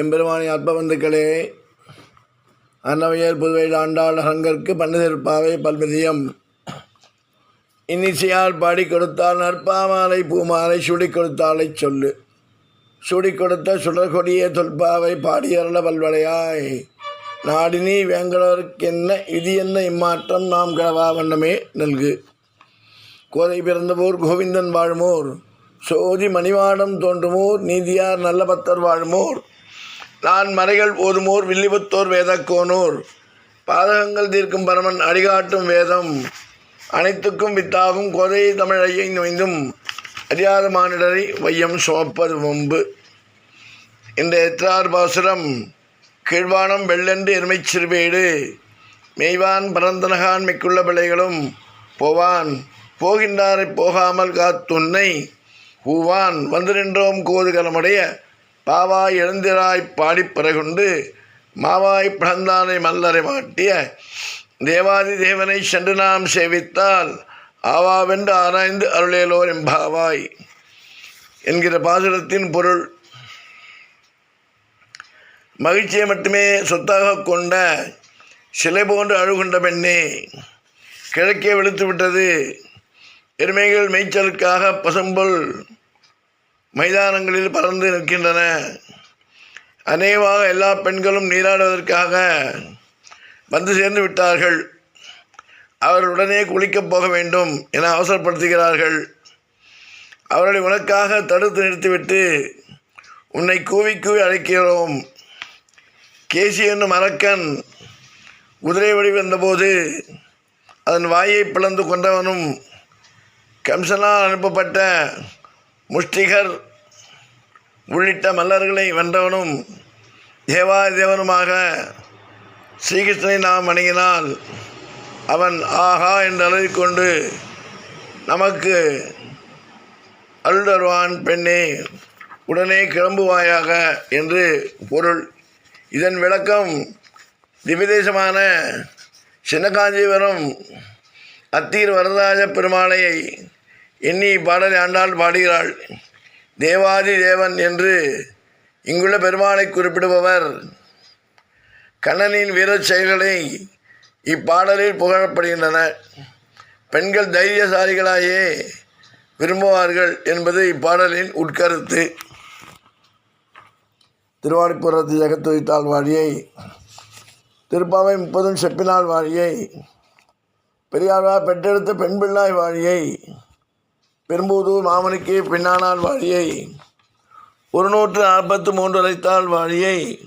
எம்பெருமானி அற்பபந்துக்களே அன்னவையர் புதுவையில் ஆண்டாள் அரங்கற்கு பன்னிருப்பாவை பல்மதியம் இன்னிசையால் பாடி கொடுத்தால் நற்பாமாலை பூமாலை சுடி கொடுத்தாலை சொல்லு. சுடி கொடுத்த சுடர்கொடிய தொல்பாவை பாடியருள பல்வளையாய் நாடினி வேங்கடவருக்கென்ன இது என்ன இம்மாற்றம்? நாம் கடவா வண்ணமே நல்கு. கோதை பிறந்தபோர் கோவிந்தன் வாழ்மோர். சோதி மணிவாடம் தோன்றுமோர். நீதியார் நல்ல பத்தர் வாழ்மோர். நான் மறைகள் ஓதுமோர் வில்லிபுத்தோர் வேதக்கோனூர். பாதகங்கள் தீர்க்கும் பரமன் அடிகாட்டும் வேதம். அனைத்துக்கும் வித்தாகும் கோதையை தமிழையை நொய்ந்தும் அறியாத மானிடரை வையம் சுமப்பது முன்பு இந்த எத்ரார் பாசுரம் கீழ்வானம் வெள்ளென்று எருமைச் சிறுவேடு மெய்வான் பரந்தனகான் மிக்குள்ள பிள்ளைகளும் போவான். போகின்றாரை போகாமல் காத்துன்னை பூவான் வந்து நின்றோம் கோதுகலமுடைய பாவாய் எழுந்திராய் பாடிப் பிறகுண்டு மாவாய் பிறந்தானை மல்லரை மாட்டிய தேவாதி தேவனை சென்று நாம் சேவித்தால் ஆவாவென்று ஆராய்ந்து அருளேலோர் எம்பாவாய் என்கிற பாசுரத்தின் பொருள். மகிழ்ச்சியை மட்டுமே சொத்தாக கொண்ட சிலை போன்று அழுகின்ற பெண்ணே கிழக்கே வெளுத்து விட்டது. எருமைகள் மேய்ச்சலுக்காக பசும்புல் மைதானங்களில் பறந்து நிற்கின்றன. அநேகமாக எல்லா பெண்களும் நீராடுவதற்காக வந்து சேர்ந்து விட்டார்கள். அவர் உடனே குளிக்கப் போக வேண்டும் என அவசரப்படுத்துகிறார்கள். அவர்களை உனக்காக தடுத்து நிறுத்திவிட்டு உன்னை கூவி கூவி அழைக்கிறோம். கேசி என்னும் அரக்கன் குதிரை வழி வந்தபோது அதன் வாயை பிளந்து கொண்டவனும் கம்சனால் அனுப்பப்பட்ட முஷ்டிகர் உள்ளிட்ட மல்லர்களை வென்றவனும் தேவாதேவனுமாக ஸ்ரீகிருஷ்ணனை நாம் அணுகினால் அவன் ஆஹா என்று அழுதிக்கொண்டு நமக்கு அருள் பெண்ணே உடனே கிளம்புவாயாக என்று பொருள். இதன் விளக்கம் திவ்யதேசமான சின்னகாஞ்சிபுரம் அத்தீர் வரதராஜ பெருமாளையை எண்ணி பாடலை ஆண்டாள் பாடுகிறாள். தேவாதி தேவன் என்று இங்குள்ள பெருமாளை குறிப்பிடுபவர். கண்ணனின் வீரச் செயல்களை இப்பாடலில் புகழப்படுகின்றன. பெண்கள் தைரியசாலிகளாயே விரும்புவார்கள் என்பது இப்பாடலின் உட்கருத்து. திருவாடிப்புறத்து ஜெகத்துவித்தாள் வாழியை திருப்பாவை முப்பதும் செப்பினாள் வாழியை பெரியாரா பெற்றெடுத்த பெண் பிள்ளாய் வாழியை பெரும்புதூர் மாமனுக்கே பின்னானால் வாழியை. ஒரு நூற்று நாற்பத்து மூன்று அழைத்தாள் வாழியை.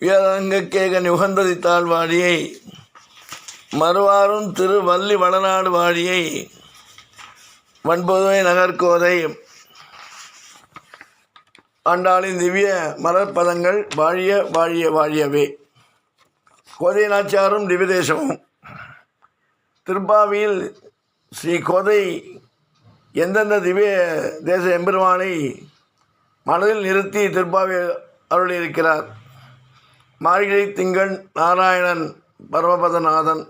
உயரங்கக்கேகன் உகந்ததித்தாள் வாழியை. மறுவாரும் திருவள்ளி வடநாடு வளநாடு வாழியை. வன்பொதுவை நகர்கோதை. ஆண்டாளின் திவ்ய மலர்பதங்கள் வாழிய வாழிய வாழியவே. கோதை நாச்சாரும் திவ்யதேசமும். திருப்பாவியில் ஸ்ரீ கோதை எந்தெந்த திவ்ய தேச எம்பெருமானை மனதில் நிறுத்தி திருப்பாவி அருளியிருக்கிறார்? மார்கழி திங்கள் நாராயணன் பரமபதநாதன்.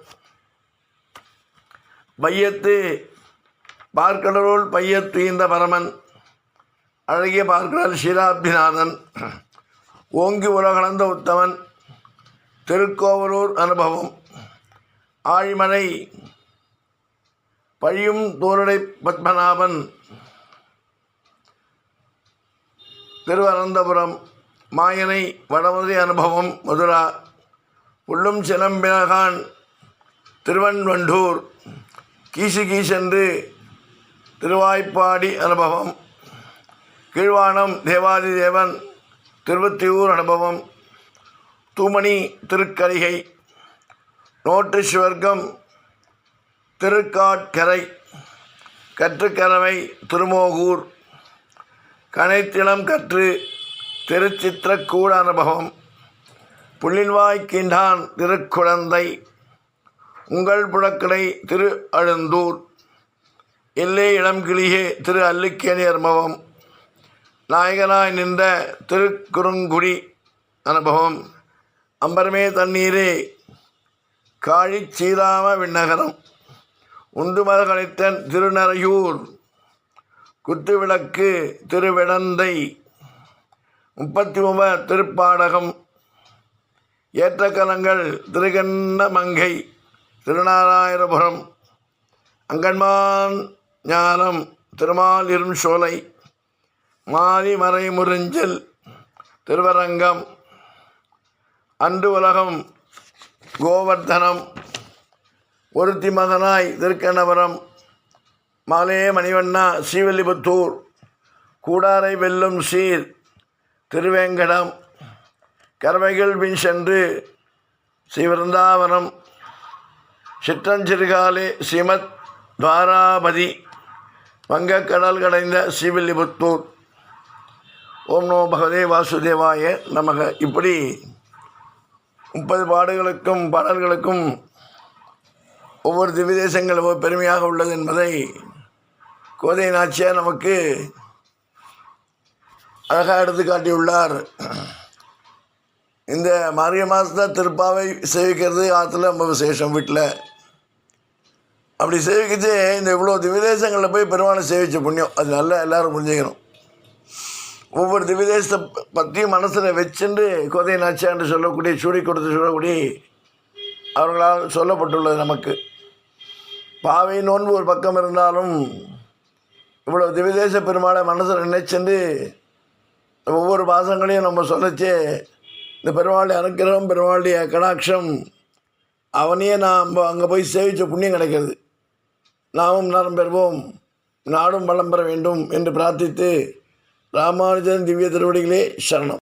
பையத்து பார்க்கடலுள் பையத்துய்ந்த பரமன். அழகிய பார்க்கடல் ஷீலாபிநாதன். ஓங்கி உலகளந்த உத்தமன். திருக்கோவலூர் அனுபவம். ஆழிமலை பழியும் தோரடை பத்மநாபன். திருவனந்தபுரம் மாயனை வடமதி அனுபவம் மதுரா. உள்ளும் சிலம்பினகான் திருவன்வண்டூர். கீசு கீசென்று திருவாய்ப்பாடி அனுபவம். கீழ்வானம் தேவாதி தேவன் திருவத்தியூர் அனுபவம். தூமணி திருக்கரிகை நோட்டு சுவர்க்கம் திருக்காட்கரை கற்றுக்கரவை திருமோகூர் கனைத்திளம் கற்று திருச்சித்திரக்கூட அனுபவம். புள்ளின்வாய்க்கின்றான் திருக்குழந்தை உங்கள் புழக்கடை திரு அழுந்தூர் எல்லே இளம்கிளியே திரு அல்லிக்கேணி அனுபவம் நாயகனாய் நின்ற திருக்குறுங்குடி அனுபவம். அம்பரமே தண்ணீரே காழி சீராம விண்ணகரம். உண்டுமத திருநறையூர் குத்துவிளக்கு திருவிடந்தை முப்பத்தி ஒன்பது திருப்பாடகம் ஏற்றக்கலங்கள் திருகண்ணமங்கை திருநாராயணபுரம் அங்கன்மான் ஞானம் திருமால் இரும்சோலை சோலை மாரி மறைமுறிஞ்சல் திருவரங்கம் அன்று உலகம் கோவர்த்தனம் ஒருத்தி மகனாய் திருக்கணவரம் மாலே மணிவண்ணா ஸ்ரீவல்லிபுத்தூர் கூடாரை வெல்லும் சீர் திருவேங்கடம் கரவைகள் பின் சென்று ஸ்ரீவிருந்தாவனம் சிற்றஞ்சிறுகாலே ஸ்ரீமத் துவாராபதி வங்கக்கடல் கடைந்த ஸ்ரீவில்லிபுத்தூர். ஓம் நோ பகவதே வாசுதேவாய நமக. இப்படி முப்பது பாடுகளுக்கும் பாடல்களுக்கும் ஒவ்வொரு திவ்யதேசங்கள் எவ்வளவு பெருமையாக உள்ளது என்பதை கோதை நாச்சியார் நமக்கு அழகாக எடுத்து காட்டியுள்ளார். இந்த மார்கழி மாதத்தில் திருப்பாவை சேவிக்கிறது ஆற்றுல ரொம்ப விசேஷம் வீட்டில் அப்படி சேவிக்கிச்சு இந்த இவ்வளோ திவ்யதேசங்களில் போய் பெருமாளை சேவிச்ச புண்ணியம். அது நல்லா எல்லோரும் புரிஞ்சுக்கணும். ஒவ்வொரு திவ்யதேசத்தை பற்றியும் மனசில் வச்சுண்டு கோதை நாச்சியான்னு சொல்லக்கூடிய சூடி கொடுத்து சொல்லக்கூடிய அவர்களால் சொல்லப்பட்டுள்ளது நமக்கு. பாவை நோன்பு ஒரு பக்கம் இருந்தாலும் இவ்வளோ திவ்யதேச பெருமாளை மனசில் நினைச்சென்று ஒவ்வொரு பாசங்களையும் நம்ம சொல்லிச்சு இந்த பெருமாளுடைய அனுக்கிரகம் பெருமாளுடைய கடாட்சம் அவனையே நாம் அங்கே போய் சேவித்த புண்ணியம் கிடைக்கிறது. நாமும் நலம் பெறுவோம் நாடும் வளம் பெற வேண்டும் என்று பிரார்த்தித்து ராமானுஜன் திவ்ய திருவடிகளே சரணம்.